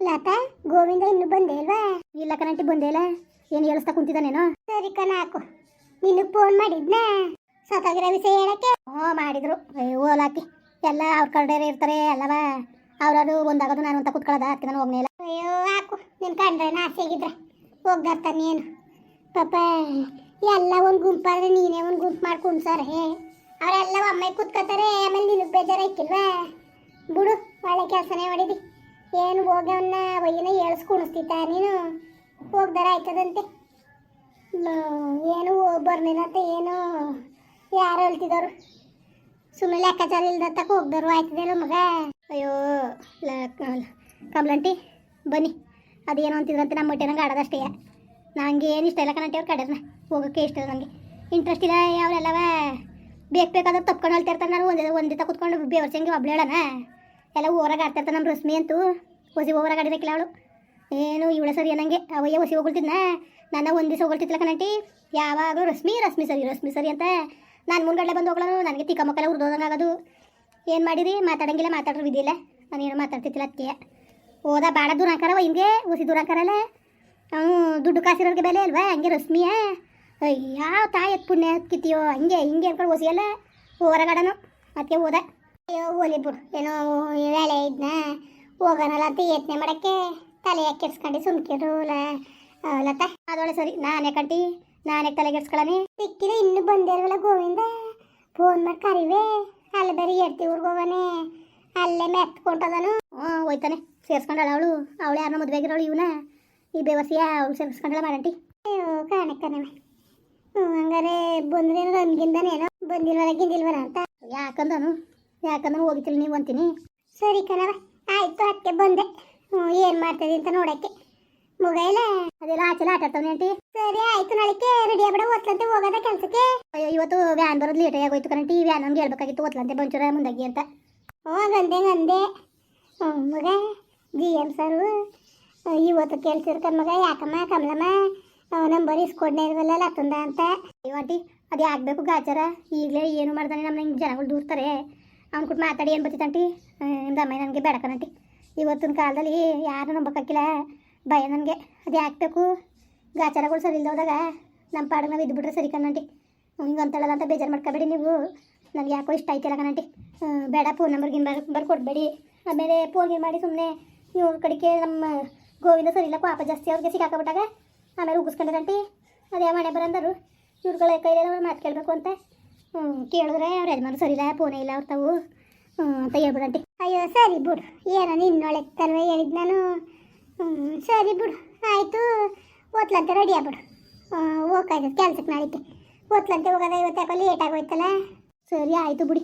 ಲತಾ ಗೋವಿಂದ ಇನ್ನು ಬಂದೇ ಇಲ್ವಾ? ಇಲ್ಲ ಕಣಂಟಿ ಬಂದೇ ಇಲ್ಲ. ಏನು ಹೇಳಿಸ್ತಾ ಕುಂತಿದ್ದಾನೇನೋ? ಸರಿ ಕಣ ಹಾಕು. ನಿನಗೆ ಫೋನ್ ಮಾಡಿದ್ನ? ಸತ್ತಾಗಿರೋ ವಿಷಯ ಹೇಳಕ್ಕೆ? ಹ್ಞೂ ಮಾಡಿದ್ರು. ಓಲಾಕಿ ಎಲ್ಲ ಅವ್ರ ಕಡೆ ಇರ್ತಾರೆ ಅಲ್ಲವಾ? ಅವ್ರದು ಒಂದಾಗೋದು ನಾನು ಅಂತ ಕುತ್ಕೊಳ್ಳೋದ? ಅದಕ್ಕೆ ನಾನು ಹೋಗ್ನೇ ಇಲ್ಲ. ಅಯ್ಯೋ ಹಾಕು. ನಿನ್ ಕಂಡ್ರೆ ನಾಸಿಯಾಗಿದ್ರೆ ಹೋಗ್ದಾರ್ತಾನೆ ನೀನು. ಪಾಪ ಎಲ್ಲ ಒಂದು ಗುಂಪಾದ್ರೆ ನೀನೇ ಒಂದು ಗುಂಪು ಮಾಡ್ಕೊಂಡು ಸರ್ ಹೇ ಅವರೆಲ್ಲ ಒಮ್ಮೆ ಕುತ್ಕೋತಾರೆ ಆಮೇಲೆ ನಿನಗೆ ಬೇಜಾರಾಯ್ಕಿಲ್ವಾ ಬಿಡು ಒಳ್ಳೆ ಕೆಲಸನೇ ಮಾಡಿದಿ. ಏನು ಹೋಗಿ ಅವನ್ನ ಒಯ್ಯನ ಏಳ್ಸ್ ಕುಣಿಸ್ತಿತ್ತ ನೀನು? ಹೋಗ್ದಾರ ಆಯ್ತದಂತೆ. ಏನು ಬರ್ನೇನಂತೆ ಏನು ಯಾರು ಹೇಳ್ತಿದ್ದವ್ರು. ಸುಮ್ಮನೆ ಲೆಕ್ಕಾಚಾರ ಇಲ್ದತ್ತಕ್ಕೆ ಹೋಗ್ದಾರು ಆಯ್ತದೇನೋ ಮಗ. ಅಯ್ಯೋ ಕಮಲಂಟಿ, ಬನ್ನಿ. ಅದೇನು ಅಂತಿದ್ರಂತೆ ನಮ್ಮ ಹೊಟ್ಟೆ ನಂಗೆ ಆಡೋದಷ್ಟೇ. ನಂಗೆ ಏನು ಇಷ್ಟ ಇಲ್ಲ ಕಣಂಟಿ ಅವ್ರು ಕಡೆನ ಹೋಗೋಕ್ಕೆ ಇಷ್ಟ ನನಗೆ ಇಂಟ್ರೆಸ್ಟ್ ಇಲ್ಲ ಅವರೆಲ್ಲವ ಬೇಕು ಬೇಕಾದ್ರೆ ತಪ್ಕೊಂಡು ಹೇಳ್ತಿರ್ತಾರೆ ನಾನು ಒಂದೇ ಒಂದೇ ತ ಕುತ್ಕೊಂಡು ಬೇವರ್ಸಂಗೆ ಒಬ್ಳು ಹೇಳೋಣ. ಎಲ್ಲ ಓರಾಗ ಆಡ್ತಿರ್ತಾರೆ ನಮ್ಮ ರಶ್ಮಿ ಅಂತೂ. ಹೊಸಿ ಊರಾಗ ಆಡಿಬೇಕಿಲ್ಲ ಅವಳು. ಏನು, ಇವಳ ಸರಿ ಅನ್ನಂಗೆ. ಅವಯ್ಯ ಹೊಸಿ ಹೋಗ್ತಿದ್ನ ನನ್ನ ಒಂದು ದಿವಸ ಹೋಗ್ತಿದ್ಲ ಕಣಂಟಿ ಯಾವಾಗಲೂ ರಶ್ಮಿ ರಶ್ಮಿ ಸರಿ ರಶ್ಮಿ ಸರಿ ಅಂತ. ನಾನು ಮುಂದ್ಗಡೆ ಬಂದು ಹೋಗ್ಲನು ನನಗೆ ತಿಕ್ಕ ಮಕ್ಕಳ ಉರ್ದೋದಂಗೆ ಆಗೋದು. ಏನು ಮಾಡಿರಿ ಮಾತಾಡಂಗಿಲ್ಲ, ಮಾತಾಡ್ರು ನಾನು ನಾನೇನು ಮಾತಾಡ್ತಿದ್ದಿಲ್ಲ ಅದಕ್ಕೆ ಹೋದ ಭಾಳ ದೂರಾಂಕರವ ಹಿಂಗೆ, ಹೊಸಿ ದೂರಾಂಕರಲ್ಲ. ಅವನು ದುಡ್ಡು ಕಾಸಿರೋರಿಗೆ ಬೆಲೆ ಅಲ್ವಾ? ಹಂಗೆ ರಶ್ಮಿಯ. ಅಯ್ಯ ತಾಯಿ ಎತ್ ಪುಣ್ಯ, ಕಿತ್ತಿಯೋ, ಹಂಗೆ, ಹಿಂಗೆ ಅನ್ಕೊಂಡು ಹೊಸಿಯಲ್ಲ ಹೊರಗಡನು ಅದಕ್ಕೆ ಹೋದ. ಅಯ್ಯೋ, ಹೋಲಿ ಬಿಡು. ಏನೋ ವೇಳೆ ಇದ್ನ. ಹೋಗೋಣಲ್ಲ ಅಂತ ಯತ್ನೆ ಮಾಡೋಕ್ಕೆ ತಲೆ ಕೆಡ್ಸ್ಕೊಂಡು ಸುಮ್ಕಿರು ಲತ. ಅದೊಳೆ ಸರಿ. ನಾನೇ ಕಂಟಿ ನಾನೇ ತಲೆ ಕೆಡ್ಸ್ಕೊಳ್ಳನೆ ಸಿಕ್ಕಿದ್ರೆ ಇನ್ನು ಬಂದಿರವಲ್ಲ ಗೋವಿಂದ. ಫೋನ್ ಮಾಡಿ ಕರಿವೆ. ಅಲ್ಲಿ ಬೇರೆ ಎಡ್ತಿ ಊರ್ಗೆ ಹೋಗನೆ. ಅಲ್ಲೇ ಮೆತ್ಕೊಂಡದನು. ಹ್ಞೂ, ಹೋಯ್ತಾನೆ. ಸೇರ್ಸ್ಕೊಂಡಳ ಅವಳು. ಅವಳು ಯಾರನ್ನ ಮದುವೆ ಆಗಿರೋಳು ಇವನ. ಈ ಬೇವಸಿಯ ಅವಳು ಸೇರಿಸ್ಕೊಂಡಳ ಮಾಡಂಟಿ ಅಯ್ಯೋ ಕಾಣಕ್ಕನೆ ಹ್ಞೂ, ಹಂಗಾರೆ ಬಂದ್ರೇನೋ ನನ್ಗಿಂದನೇನೋ? ಬಂದಿಲ್ವಲ್ಲ, ಗಿಂದಿಲ್ವಲ್ಲ ಅಂತ. ಯಾಕಂದನು? ಯಾಕಂದ್ರೆ ಹೋಗಿತಿಲ್ಲ ನೀವು ಅಂತೀನಿ. ಸರಿ ಕಣವ ಆಯ್ತು ಅದಕ್ಕೆ ಬಂದೆ. ಹ್ಞೂ, ಏನು ಮಾಡ್ತದೆ ಅಂತ ನೋಡಕ್ಕೆ. ಮೊಬೈಲೇ, ಅದೆಲ್ಲ ಆಚೆಲ್ಲ ಆಟ ಆಡ್ತಾವ್ ಆಂಟಿ. ಸರಿ, ಆಯ್ತು ನಾಳೆಗೆ ರೆಡಿ ಆಗ್ಬಿಡ, ಓದ್ಲಂತೆ ಹೋಗೋದ ಕೆಲಸಕ್ಕೆ. ಅಯ್ಯೋ, ಇವತ್ತು ವ್ಯಾನ್ ಬರೋದು ಲೇಟ್ ಆಗೋಯ್ತು ಕಣಂಟಿ ವ್ಯಾನ್ ನಮ್ಗೆ ಹೇಳ್ಬೇಕಾಗಿತ್ತು, ಓದ್ಲಂತೆ ಬಂಚೂರ ಮುಂದಾಗಿ ಅಂತ. ಓ ಗಂದೆ ಗಂದೆ ಹ್ಞೂ, ಮಗ ಜಿ ಎಂ ಸರು ಇವತ್ತು ಕೇಳ್ತಿರ್ತಾರೆ ಮಗ, ಯಾಕಮ್ಮ, ಕಮಲಮ್ಮ? ನಂಬರ್ ಇಸ್ಕೊಡ್ನೇ ಇಲ್ವಲ್ಲ, ಲತ್ತಂದ ಅಂತ. ಅಯ್ಯೋ, ಆಂಟಿ, ಅದೇ ಆಗಬೇಕು ಗಾಚಾರ. ಈಗಲೇ ಏನು ಮಾಡ್ದಾನೆ ನಮ್ಮ ಹಿಂಗೆ ಜನಗಳು ದೂರ್ತಾರೆ. ಅವ್ನು ಕೊಟ್ಟು ಮಾತಾಡಿ ಏನು ಬತ್ತಿತ್ತಂಟಿ ನಿಮ್ದು ಅಮ್ಮ ನನಗೆ ಬೇಡ ಕಣಂಟಿ ಇವತ್ತಿನ ಕಾಲದಲ್ಲಿ ಯಾರು ನಂಬಕ್ಕಾಗಿಲ್ಲ ಭಯ ನನಗೆ. ಯಾಕೆ ಬೇಕು? ಗಾಚಾರಗಳು ಸರಿ ಇಲ್ದೋದಾಗ ನಮ್ಮ ಪಾಡಿಗೆ ನಾವು ಇದ್ಬಿಟ್ರೆ ಸರಿ ಕಣಂಟಿ ಹಿಂಗೆ ಅಂತಳಲ್ಲ ಅಂತ ಬೇಜಾರು ಮಾಡ್ಕೋಬೇಡಿ ನೀವು. ನನಗೆ ಯಾಕೋ ಇಷ್ಟ ಆಯ್ತಿಲ್ಲ ಕಣಂಟಿ ಆ, ಬೇಡ ಫೋನ್ ನಂಬರ್ ಗಿನ್ ಬರ್ ಬರ್ಕೊಡ್ಬೇಡಿ. ಆಮೇಲೆ ಫೋನ್ ಗಿನ್ ಮಾಡಿ ಸುಮ್ಮನೆ ಇವ್ರ ಕಡೆಗೆ ನಮ್ಮ ಗೋವಿಂದ ಸರಿ ಇಲ್ಲ ಪಾಪ ಜಾಸ್ತಿ ಅವ್ರಿಗೆ ಸಿಕ್ಕಾಕೊಬಿಟ್ಟಾಗ ಆಮೇಲೆ ಉಗಿಸ್ಕೊಂಡಿರಂಟಿ ಅದೇ ಮನೆ ಬರಂದರು? ಇವ್ರುಗಳ ಕೈಯಲ್ಲಿ ಮಾತು ಕೇಳಬೇಕು ಅಂತ. ಕೇಳಿದ್ರೆ ಅವ್ರ ಯಜಮಾನ ಸರಿ ಇಲ್ಲ ಫೋನೇ ಇಲ್ಲ ಅವ್ರ ತಾವು ಹ್ಞೂ ಅಂತ ಹೇಳ್ಬಿಡಂತೆ. ಅಯ್ಯೋ ಸರಿ ಬಿಡು. ಏನೋ ನಿನ್ನೊಳೆ ತಲ್ವೇ ಹೇಳಿದ್ ನಾನು. ಸರಿ ಬಿಡು. ಆಯಿತು ಓದ್ಲಂತೆ ರೆಡಿ ಆಗ್ಬಿಡು ಹೋಗ್ತಾಯ್ತು ಕೆಲ್ಸಕ್ಕೆ ನಾಳಿಕೆ ಓದ್ಲಂತೆ ಹೋಗೋದ ಇವತ್ತು ಯಾಕೋ ಲೇಟ್ ಆಗೋಯ್ತಲ್ಲ. ಸರಿ ಆಯಿತು ಬಿಡಿ.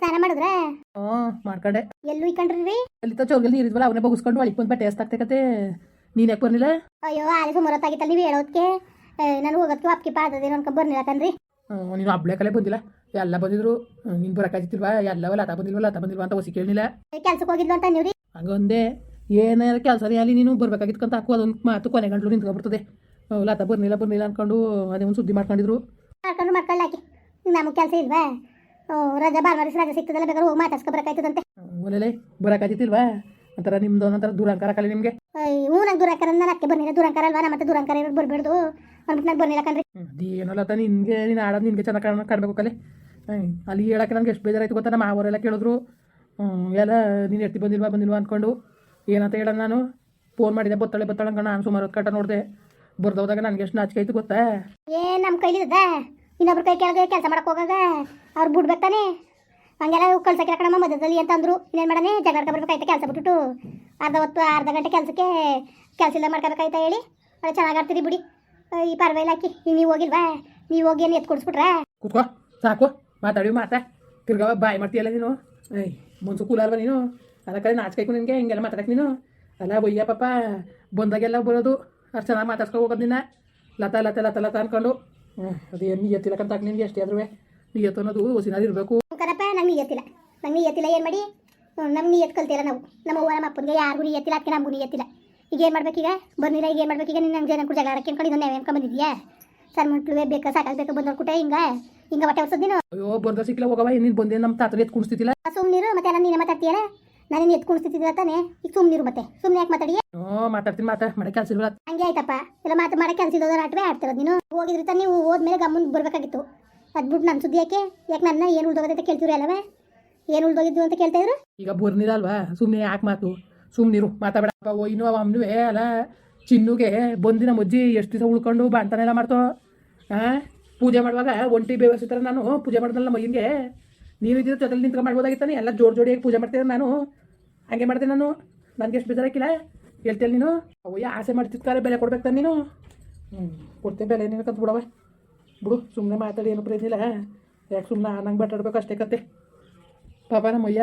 ಸ್ನಾನ ಮಾಡಿದ್ರೆ? ಹ್ಞೂ ಮಾಡ್ಕೊಂಡೆ. ಎಲ್ಲೂ ಇಕ್ಕಂಡ್ರಿ ಅಲ್ಲಿ ಚೌರ್ಗಲ್ಲಿ ನೀರಿದ್ವಲ್ಲ ಅವನೇ ಬಗ್ಸ್ಕೊಂಡು ಒಳಗೆ ಬಂದು ಬಟ್ಟೆ ಎಸ್ತಾಗ್ತೈತೆ ನೀನು ಯಾಕೆ ಬರ್ಲಿಲ್ಲ? ಅಯ್ಯೋ ಆಲೆ ಸುಮಾರು ಹೊತ್ತಾಗಿತ್ತಲ್ಲ ನೀವು ಹೇಳೋದಕ್ಕೆ ನಾನು ಹೋಗೋದಕ್ಕೆ ವಾಪ್ಕಿ ಪಾದದೇನು ಅನ್ಕೊಂಡು ಬರ್ನಿಲ್ಲ ಕಣ್ರಿ. ನೀನು ಹಬ್ಳೆ ಕಲೆ ಬಂದಿಲ್ಲ. ಎಲ್ಲ ಬಂದಿದ್ರು. ನೀನು ಬರೋಕ್ಕಾಗಿತ್ತಿಲ್ವಾ ಎಲ್ಲವಲ್ಲ ಲತಾ ಬಂದಿಲ್ವಾ ಲತಾ ಬಂದಿಲ್ವಾ ಅಂತ ಹೊಸಿ ಕೇಳಿಲ್ಲ ಕೆಲ್ಸಕ್ಕೆ ಹೋಗಿದ್ಲು ಅಂತ ನೀವು ಹಂಗಂದೆ ಏನಾರ ಕೆಲಸ ಅಲ್ಲಿ ನೀನು ಬರ್ಬೇಕಾಗಿತ್ತು ಅಂತ ಹಾಕು ಅದೊಂದು ಮಾತು ಕೊನೆ ಗಂಟ್ಲು ಬರ್ತದೆ. ಲತಾ ಬರ್ನಿಲ್ಲ ಬರ್ನಿಲ್ಲ ಅನ್ಕೊಂಡು ಅದೇ ಒಂದು ಸುದ್ದಿ ಮಾಡ್ಕೊಂಡಿದ್ರು. ಮಾಡ್ಕೊಂಡು ಹಾಕಿ. ನಮಗೆ ಕೆಲಸ ಇಲ್ವಾ? ರಜಾ ಭಾನುವಾರ ರಜಾ ಸಿಗ್ತದಲ್ಲ ಬೇಕಾದ್ರೆ ಹೋಗಿ ಮಾತಾಡ್ಸ್ಕೊಬರಕಾಯ್ತದಂತೆ ಒಲೆಲೆ ಬರಕಾಯ್ತಿಲ್ವಾ ಒಂಥರ ನಿಮ್ದು ಒಂಥರ ದೂರಂಕಾರ ಕಲೆ ನಿಮಗೆ. ಹ್ಞೂ ನಂಗೆ ದೂರಂಕಾರ ನಾನು ಅದಕ್ಕೆ ಬರ್ನಿಲ್ಲ. ದೂರಂಕಾರ ಅಲ್ವಾ? ನಮ್ಮ ಮತ್ತೆ ದೂರಂಕಾರ ಇರೋದು ಬರ್ಬೇಡ್ದು. ಅಂದ್ಬಿಟ್ಟು ನಾನು ಬರ್ನಿಲ್ಲ ಕಣ್ರಿ. ಏನೋ ಲತಾ ನಿನಗೆ ನೀನು ಆಡೋದು ನಿನಗೆ ಚೆನ್ನಾಗಿ ಕಾಣ ಕಾಣಬೇಕು ಕಲೆ. ಅಲ್ಲಿ ಹೇಳಕ್ಕೆ ನನಗೆ ಎಷ್ಟು ಬೇಜಾರಾಯ್ತು ಗೊತ್ತಾ? ನಮ್ಮ ಮಾವರೆಲ್ಲ ಕೇಳಿದ್ರು. ಎಲ್ಲ ನೀನು ಎತ್ತಿ ಬಂದಿಲ್ವಾ ಬಂದಿಲ್ವಾ ಅಂದ್ಕೊಂಡು ಏನಂತ ಹೇಳೋಣ ನಾನು? ಫೋನ್ ಮಾಡಿದೆ ಬತ್ತಾಳೆ ಬತ್ತಾಳೆ ಅನ್ಕೊಂಡು ನಾನು ಸುಮಾರು ಹೊತ್ತು ಕಟ್ಟ ನೋಡಿದೆ. ಬರ್ದೋದಾಗ ನನಗೆ ಎಷ್ಟು ನಾಚಿಕೆ ಆಯ್ತು ಗೊತ್ತಾ? ಏ ನಮ್ಮ ಕೈಲಿದ ಇನ್ನೊಬ್ರ ಕೈ ಕೆಳಗೆ ಕೆಲಸ ಮಾಡಕ್ಕೆ ಹೋಗಾಗ ಅವ್ರು ಬಿಡ್ಬೇಕು ತಾನೆ ಹಂಗೆಲ್ಲ ಕಳ್ಸಕ್ಕೆ ಕಣಮ್ಮ ಮಧ್ಯದಲ್ಲಿ ಅಂತ ಅಂದ್ರು. ಇನ್ನೇನು ಮಾಡನೆ ಜಗಳಕ್ಕೆ ಬರ್ಬೇಕಾಯ್ತು ಕೆಲಸ ಬಿಟ್ಬಿಟ್ಟು ಅರ್ಧ ಹೊತ್ತು ಅರ್ಧ ಗಂಟೆ ಕೆಲಸಕ್ಕೆ ಕೆಲಸ ಇಲ್ಲ ಮಾಡ್ಕೋಬೇಕಾಯ್ತಾ ಹೇಳಿ? ಅದೇ ಚೆನ್ನಾಗಿ ಆಡ್ತೀರಿ ಬಿಡಿ. ಈ ಪರವಾಗಿಲ್ಲ ಈಗ ನೀವು ಹೋಗಿಲ್ವಾ? ನೀವು ಹೋಗಿ ಏನು ಎತ್ತು ಕೊಡಿಸ್ಬಿಟ್ರಾ? ಕೂತ್ಕೋ ಸಾಕು ಮಾತಾಡಿ ಮಾತಾ. ತಿರ್ಗವ ಬಾಯ್ ಮಾಡ್ತೀಯಲ್ಲ ನೀನು. ಏಯ್ ಮುನ್ಸು ಕೂಲ ಅಲ್ವಾ ನೀನು? ಅದಕ್ಕೆ ನಾಚ್ಕೈಕು ನಿನಗೆ ಹಿಂಗೆಲ್ಲ ಮಾತಾಡಕ್ಕೆ ನೀನು? ಅಲ್ಲ ಒಯ್ಯ ಪಾಪ ಬಂದಾಗೆಲ್ಲ ಬರೋದು. ಅಷ್ಟು ಚೆನ್ನಾಗಿ ಮಾತಾಡ್ಸ್ಕೊ ಹೋಗೋದು ನಿನ್ನ. ಲತಾ ಲತಾ ಲತಾ ಲತಾ ಅನ್ಕೊಂಡು. ಹ್ಞೂ ಅದೇನು ನಿಯತ್ತಿಲ್ಲಕ್ಕಂತ ನಿನಗೆ ಎಷ್ಟೇ ಆದ್ರೂ ನಿಯತ್ತು ಅನ್ನೋದು ಹೊಸಿನಾರು ಇರಬೇಕು. ಕರಪ್ಪ ನಂಗೆ ನಿಯತ್ತಿಲ್ಲ ನಂಗೆ ನಿಯತ್ತಿಲ್ಲ ಏನು ಮಾಡಿ? ನಮ್ಗೆ ನೀ ಎತ್ಕೊಳ್ತೀರ ನಾವು. ನಮ್ಮ ಅವ್ವ ನಮ್ಮ ಅಪ್ಪನಿಗೆ ಯಾರಿಗೂ ನಿಯತ್ತಿಲ್ಲ ಅದಕ್ಕೆ ನಮಗೂ ನಿಯತ್ತಿಲ್ಲ ಈಗ? ಏನು ಮಾಡ್ಬೇಕೀಗ ಬಂದಿಲ್ಲ ಈಗ ಏನು ಮಾಡ್ಬೇಕೀಗ ನೀನು ನಂಗೆ ಜನ ಜಗಳ ಹಾಕಿ ಅನ್ಕೊಂಡು ಇದನ್ನ ಅನ್ಕೊಂಡು ಬಂದಿದ್ಯಾ ಸರ್ ಮುಟ್ಲುವೆ ಬೇಕಾ? ಸಾಕಾಗಬೇಕು ಬಂದವ್ರು ಕುಟೆ ಹಿಂಗ? ಹಿಂಗ ಹೊಟ್ಟೆ ಹೊಸದ್ ನೀನು? ಅಯ್ಯೋ ಬರ್ದ ಸಿಕ್ಕಿಲ್ಲ ಹೋಗವ ನೀನು ಬಂದೆ? ನಮ್ಮ ತಾತನ ಎತ್ತು ಕುಣಿಸ್ತಿದ್ದಿಲ್ಲ? ಸುಮ್ಮನಿರು ಮತ್ತೆ ಎಲ್ಲ ನೀನೇ ನಾನು ನೀನು ಎತ್ ಕುಣಿಸ್ತಿದ್ದಿಲ್ಲ ತಾನೆ? ಈಗ ಸುಮ್ಮನಿರು ಮತ್ತೆ. ಸುಮ್ನೆ ಯಾಕೆ ಮಾತಾಡಿ? ಹ್ಞೂ ಮಾತಾಡ್ತೀನಿ ಮಾತಾ ಮಾಡೋ ಕೆಲಸ ಇಲ್ಲ ಹಂಗೆ ಆಯ್ತಪ್ಪ. ಇಲ್ಲ ಮಾತು ಮಾಡೋ ಕೆಲಸ ಇಲ್ಲದ ಆಟವೇ ಆಡ್ತಿರೋದು ನೀನು? ಹೋಗಿದ್ರೆ ತಾನೆ ನೀವು ಹೋದ್ಮೇಲೆ ಗಮ್ಮನ್ ಬರ್ಬೇಕಾಗಿತ್ತು. ಅದ್ಬಿಟ್ಟು ನನ್ನ ಸುದ್ದಿ ಯಾಕೆ? ಯಾಕೆ ನನ್ನ ಏನು ಉಳ್ದೋಗದೆ ಅಂತ ಕೇಳ್ತೀರಿ ಅಲ್ಲವೇ? ಏನು ಉಳ್ದೋಗಿದ್ದು ಅಂತ ಕೇಳ್ತಾ ಇದ್ರು? ಈಗ ಬರ್ನಿರ ಅಲ್ವಾ? ಸುಮ್ಮನೆ ಯಾಕೆ ಮಾತು? ಸುಮ್ಮನಿರು ಮಾತಾಡಪ್ಪ ಓ, ಇನ್ನೂ ಅಮ್ಮನುವೆ ಅಲ್ಲ, ಚಿನ್ನುಗೆ ಬಂದಿನ ಮಜ್ಜಿ, ಎಷ್ಟು ದಿವಸ ಉಳ್ಕೊಂಡು ಬಾಣ್ತಾನೆಲ್ಲ ಮಾಡ್ತೋ? ಹಾಂ ಪೂಜೆ ಮಾಡುವಾಗ ಒಂಟಿ ಬೇವಸಿತರ ನಾನು, ಪೂಜೆ ಮಾಡ್ದಲ್ಲ ಮಯ್ಯನಿಗೆ ನೀವು ಇದ್ದಿದ್ದು ಜೊತೆಲಿ ನಿಂತ್ಕೊಂಡು ಮಾಡ್ಬೋದಾಗಿತ್ತಾನೆ? ಎಲ್ಲ ಜೋಡಿ ಜೋಡಿಯಾಗಿ ಪೂಜೆ ಮಾಡ್ತಿದ್ದೆ ನಾನು. ಹಂಗೆ ಮಾಡ್ದೆ ನಾನು. ನನಗೆ ಎಷ್ಟು ಬೇಜಾರಾಕಿಲ್ಲ. ಹೇಳ್ತೇನೆ ನೀನು? ಅವಯ್ಯ ಆಸೆ ಮಾಡ್ತಿರ್ತಾರೆ, ಬೆಲೆ ಕೊಡ್ಬೇಕು ತಾನೆ ನೀನು. ಹ್ಞೂ ಕೊಡ್ತೇನೆ ಬೆಲೆ ಏನಕ್ಕಂತ ಬಿಡವ ಬಿಡು ಸುಮ್ಮನೆ ಮಾತಾಡಿ, ಏನು ಪ್ರಯೋಜನ ಇಲ್ಲ. ಯಾಕೆ ಸುಮ್ಮನೆ ನಂಗೆ ಬಟ್ಟಾಡ್ಬೇಕು ಅಷ್ಟೇ ಕತೆ. ಪಾಪ ನಮ್ಮಯ್ಯ,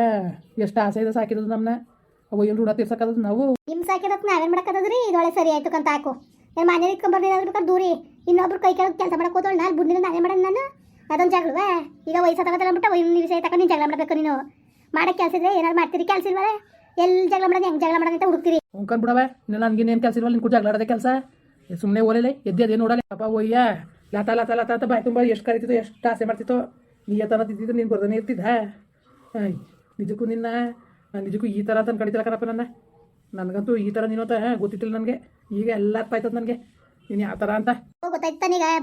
ಎಷ್ಟು ಆಸೆ ಇದೆ ಸಾಕಿರೋದು ನಮ್ಮನ್ನ ಅವ ಏನು ಋಣ ತೀರ್ಸಕ್ಕದ ನಾವು. ನಿಮ್ ಸಾಕಿರೋಕ್ ನಾವೇನ್ ಮಾಡಕ್ಕದ್ರಿ ಇದೊಳೆ ಸರಿ ಆಯ್ತು ಕಂತ ಹಾಕು. ನಾನು ಮನೆ ಇಟ್ಕೊಂಡ್ ದೂರಿ. ಇನ್ನೊಬ್ರು ಕೈ ಕೆಳಗೆ ಕೆಲಸ ಮಾಡಕ್ ಹೋದಳು ನಾನು ಬುದ್ಧಿನ ನಾನೇ ಮಾಡೋಣ ನಾನು? ಅದೊಂದು ಜಗಳವೇ ಈಗ ವಯಸ್ಸು ತಗೋತಾರ ಅಂದ್ಬಿಟ್ಟು ಒಂದು ವಿಷಯ ತಗೊಂಡು ನೀನು ಜಗಳ ಮಾಡ್ಬೇಕು ನೀನು. ಮಾಡಕ್ಕೆ ಕೆಲಸ ಇದ್ರೆ ಏನಾದ್ರು ಮಾಡ್ತೀರಿ? ಕೆಲಸ ಇಲ್ವಲ್ಲ? ಎಲ್ಲಿ ಜಗಳ ಮಾಡೋದು ಹೆಂಗೆ ಜಗಳ ಮಾಡೋದು ಅಂತ ಹುಡುಕ್ತೀರಿ. ಉಂಕಂಡ್ ಬಿಡವ. ಇನ್ನು ಏನು ಕೆಲಸ ಇಲ್ವಲ್ಲ ನಿನ್ ಕೂಡ ಜಗಳಾಡದೆ ಕೆಲಸ. ಸುಮ್ಮನೆ ಓಲಲೆ ಎದ್ದೆ ಅದೇ ನೋಡಲ್ಲ. ಪಾಪ ಒಯ್ಯ ಲಾತ ಲಾತ ಲಾತ ಅಂತ ಬಾಯಿ ತುಂಬ ಎಷ್ಟು ಕರಿತಿತ್ತು ಎಷ್ಟು ಆಸೆ ಮಾಡ್ತಿತ್ತು. ನೀಯತನ ತಿದ್ದಿದ್ದು ನೀನು ಬರ್ದೇ ಇರ್ತಿದ್ದ. ನಿಜಕ್ಕೂ ನಿನ್ನ ನಾನ್ ನಿಜಕ್ಕೂ ಈ ಥರ ಅಂತ ಕಡಿತಿಲ್ಲ ಕಣಪ್ಪ ನನ್ನ ನನಗಂತೂ ಈ ಥರ ನೀನು ಅಂತ ಗೊತ್ತಿಟ್ಟಿಲ್ಲ ನನಗೆ. ಈಗ ಎಲ್ಲ ಅರ್ಥ ಆಯ್ತದ ನನಗೆ. ನೀನು ಯಾವ ಥರ ಅಂತ?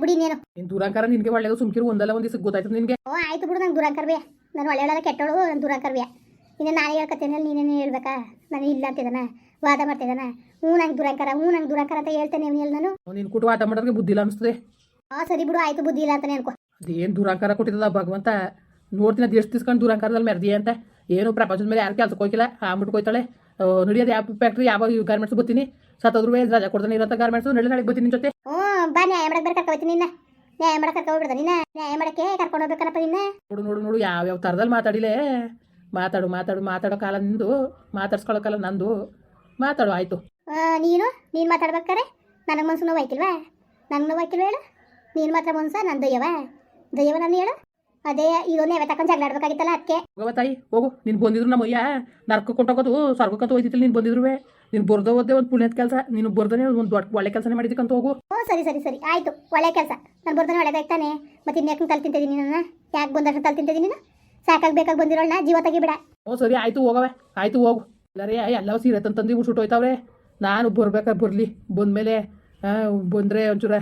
ಬಿಡಿ ನೀನು. ನೀನು ದುರಾಂಕಾರ ನಿನಗೆ ಒಳ್ಳೆಯದು ಸುಮ್ಕಿರು ಒಂದಲ್ಲ ಒಂದು ದಿವಸ ಗೊತ್ತಾಯ್ತದ ನಿನಗೆ? ಓ ಆಯ್ತು ಬಿಡು ನಂಗೆ ದೂರಾಂಕರ್ವಿಯ ನಾನು ಒಳ್ಳೆ ಒಳ್ಳೆ ಕೆಟ್ಟೋಳು ನಾನು ದೂರಾಂಕರ್ವಿಯ ಇನ್ನು ನಾನು ಹೇಳ್ಕತ್ತೇನೆ ನೀನೇನು ಹೇಳ್ಬೇಕಾ? ನಾನು ಇಲ್ಲ ಅಂತಿದ್ದಾನ ವಾದ ಮಾಡ್ತಿದ್ದಾನ. ಹ್ಞೂ ನಂಗೆ ದುರಾಂಕಾರ ಹ್ಞೂ ನಂಗೆ ದುರಾಂಕಾರ ಅಂತ ಹೇಳ್ತೇನೆ ಅವ್ನು ಹೇಳಿ ನಾನು. ನೀನು ಕುಟು ಆಟ ಮಾಡೋದಕ್ಕೆ ಬುದ್ಧಿ ಇಲ್ಲ ಅನಿಸ್ತದೆ. ಹಾಂ ಸರಿ ಬಿಡು ಆಯ್ತು ಬುದ್ಧಿ ಇಲ್ಲ ಅಂತಾನೆ ಅನ್ಕೋ ಅದೇನು ದುರಾಂಕಾರ ಕೊಟ್ಟಿದ್ದ ಭಗವಂತ? ನೋಡ್ತೀನಿ ಅದು ಎಷ್ಟು ತಿಸ್ಕೊಂಡು ದುರಾಂಕಾರದಲ್ಲಿ ಮೆರ್ದಿ ಅಂತ. ಏನು ಪ್ರಪಂಚದ ಮೇಲೆ ಯಾರು ಕೆಲಸಕ್ಕೆ ಹೋಗಿಲ್ಲ. ಆಂಬಿಟ್ಟು ಹೋಯ್ತಾಳೆ ನಡಿಯೋದು ಯಾವ ಫ್ಯಾಕ್ಟ್ರಿ ಯಾವ ಗಾರ್ಮೆಂಟ್ಸ್ ಬರ್ತೀನಿ ಸತ್ತೋದ್ರು ರಜಾ ಕೊಡ್ತಾನೆ ಇರೋ ಗಾರ್ಮೆಂಟ್ಸ್ ನಡಿ ನಾಳೆ ಬರ್ತೀನಿ ಜೊತೆ. ಹ್ಞೂ ಬಾ ನ್ಯಾಯ ಮಾಡಕ್ಕೆ ಬೇರೆ ಕರ್ಕೊಳ್ತೀನಿ ನಿನ್ನ. ನ್ಯಾಯ ಮಾಡಕ್ಕೆ ಕರ್ಕೊಬಿಡ್ದ ನಿನ್ನ. ನ್ಯಾಯ ಮಾಡಕ್ಕೆ ಕರ್ಕೊಂಡು ಹೋಗ್ಬೇಕನಪ್ಪ ನಿನ್ನ. ನೋಡು ನೋಡು ನೋಡು ಯಾವ ಯಾವ ಥರದಲ್ಲಿ ಮಾತಾಡಿಲೆ. ಮಾತಾಡು ಮಾತಾಡು ಮಾತಾಡೋ ಕಾಲ ನಿಂದು. ಮಾತಾಡ್ಸ್ಕೊಳ್ಳೋ ಕಾಲ ನಂದು. ಮಾತಾಡು ಆಯಿತು. ನೀನು? ನೀನು ಮಾತಾಡ್ಬೇಕಾರೆ ನನಗೆ ಮನ್ಸು ನೋವು ನೋವಾಯ್ಕಿಲ್ವ ಹೇಳು? ನೀನು ಮಾತ್ರ ಮನ್ಸ ನನ್ನ ದಯ್ಯವ ದಯ್ಯವ ನಾನು ಹೇಳು. ಅದೇ ಇದೊಂದು ಯಾವೇ ತಕೊಂಡು ಜಗಳ ಆಡ್ಬೇಕಾಗಿತ್ತಲ್ಲ ಅದಕ್ಕೆ ಹೋಗವ ತಾಯಿ ಹೋಗು. ನೀನ್ ಬಂದಿದ್ರು ನಮ್ಮ ಅಯ್ಯ ನರ್ಕ ಕೊಂಡೋಗೋದು ಸ್ವರ್ಗಕ್ಕಂತ ಹೋಯ್ತಿತ್ತಿಲ್ಲ ನೀನು ಬಂದಿದ್ರುವೆ. ನೀನು ಬರ್ದೋ ಓದ್ದೆ ಒಂದು ಪುಣ್ಯದ ಕೆಲಸ ನೀನು ಬರ್ದನೆ ಒಂದು ದೊಡ್ಡ ಒಳ್ಳೆ ಕೆಲಸನೇ ಮಾಡಿದಕ್ಕಂತ ಹೋಗು. ಓ ಸರಿ ಸರಿ ಸರಿ ಆಯ್ತು. ಒಳ್ಳೆ ಕೆಲಸ. ನಾನು ಬರ್ತಾನೆ ಒಳ್ಳೇದಾಗ್ತಾನೆ ಮತ್ತೆ ಇನ್ಯಾಕೆ ತಲೆ ತಿಂತಿದ್ದೀನಿ ನಾನು ಯಾಕೆ ಬಂದಷ್ಟು ತಲೆ ತಿಂತಿದ್ದೀನಿ ನಾನು? ಸಾಕಾಗಿ ಬೇಕಾಗಿ ಬಂದಿರೋಣ ಜೀವ ತೆಗಿಬಿಡ. ಓ ಸರಿ ಆಯ್ತು ಹೋಗವೆ ಆಯ್ತು ಹೋಗು. ಎಲ್ಲರೇ ಎಲ್ಲ ಸೀರೆ ತಂದಿ ಉಳ್ಸುಟ್ಟು ಹೋಯ್ತಾವ್ರೆ. ನಾನು ಬರ್ಬೇಕಾ ಬರಲಿ. ಬಂದಮೇಲೆ ಬಂದರೆ ಒಂಚೂರ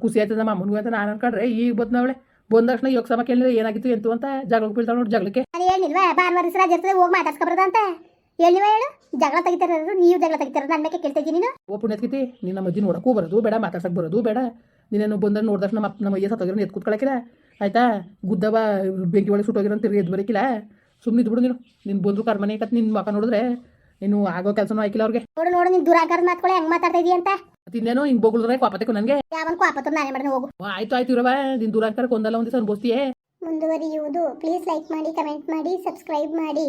ಖುಷಿ ಆಯ್ತದ ಅಮ್ಮನಿಗೂ ಅಂತ ನಾನು ಅನ್ಕೊಂಡ್ರೆ ಈಗ ಬಂದವಳೆ ಬಂದ ತಕ್ಷಣ ಯೋಗ ಸಮ ಕೇಳಿದ್ರೆ ಏನಾಗಿತ್ತು ಎಂತು ಅಂತ ಜಗಳಕ್ಕೆ ಬೀಳ್ತಾವ ನೋಡಿ ಜಗಳಕ್ಕೆ ಬಾರ್ ಹೇಳಿಲ್ವಾ ಭಾನುವಾರ ದಿವಸ ರಜೆ ಇರ್ತದೆ ಹೋಗಿ ಮಾತಾಡ್ಸ್ಕೊಬಾರ್ದ ಅಂತ. ಹೇಳಿಲ್ವಾ ಹೇಳು ಜಗಳ ತೆಗಿತಾರ ನೀವು ಜಗಳ ತೆಗಿತಾರ ನನ್ನ ಮೇಲೆ ಕೇಳ್ತಾ ಇದ್ದೀನಿ ನೀನು. ಓ ಪುಣ್ಯತ್ಕಿತಿ ನಿನ್ನ ನಮ್ಮ ಅಜ್ಜಿ ನೋಡಕ್ಕೂ ಬರೋದು ಬೇಡ ಮಾತಾಡ್ಸಕ್ಕೆ ಬರೋದು ಬೇಡ. ನೀನೇನು ಬಂದ್ರೆ ನೋಡಿದ ತಕ್ಷಣ ನಮ್ಮ ನಮ್ಮ ಅಯ್ಯ ಸತ್ತೋಗಿರೋ ಎತ್ ಕೂತ್ಕೊಳಕಿಲ್ಲ. ಆಯ್ತಾ? ಗುದ್ದವ ಬೆಂಕಿ ಒಳಗೆ ಸುಟ್ಟೋಗಿರೋ ತಿರುಗಿ ಎದ್ದು ಬರಕಿಲ್ಲ. ಸುಮ್ಮನೆ ಬಿಡು ನೀನು. ನಿನ್ನ ಬಂದ್ರು ಕರ್ಮನೆ ಕತ್ ನಿನ್ನ ಮಕ್ಕ ನೋಡಿದ್ರೆ ನೀನು ಆಗೋ ಕೆಲಸನೂ ಆಯ್ಕಿಲ್ಲ ಅವ್ರಿಗೆ. ನೋಡು ನೋಡು ನೀನು ದುರಾಂಕಾರದ ಮಾತ್ಕೊಳ್ಳಿ ಹೆಂಗ್ ಮಾತಾಡ್ತಾ ಇದೀಯ ಅಂತ. ಮತ್ತೆ ಹಿಂಗ್ ಬೋಗುಳ್ರೆ ಕೋಪತ್ತಕ್ಕೂ ನನಗೆ ಯಾವನ್ ಕ್ವಾಪತ್ರ ನಾನೇ ಮಾಡಿದ್ರೆ ಹೋಗು. ಆಯ್ತು ಆಯ್ತು ಇರವ ನಿನ್ ದೂರ ಒಂದಲ್ಲ ಒಂದು ದಿವಸ ಅನ್ಬೋಸ್ತೀಯೇ ಮುಂದುವರಿಯುವುದು. ಪ್ಲೀಸ್ ಲೈಕ್ ಮಾಡಿ ಕಮೆಂಟ್ ಮಾಡಿ ಸಬ್ಸ್ಕ್ರೈಬ್ ಮಾಡಿ.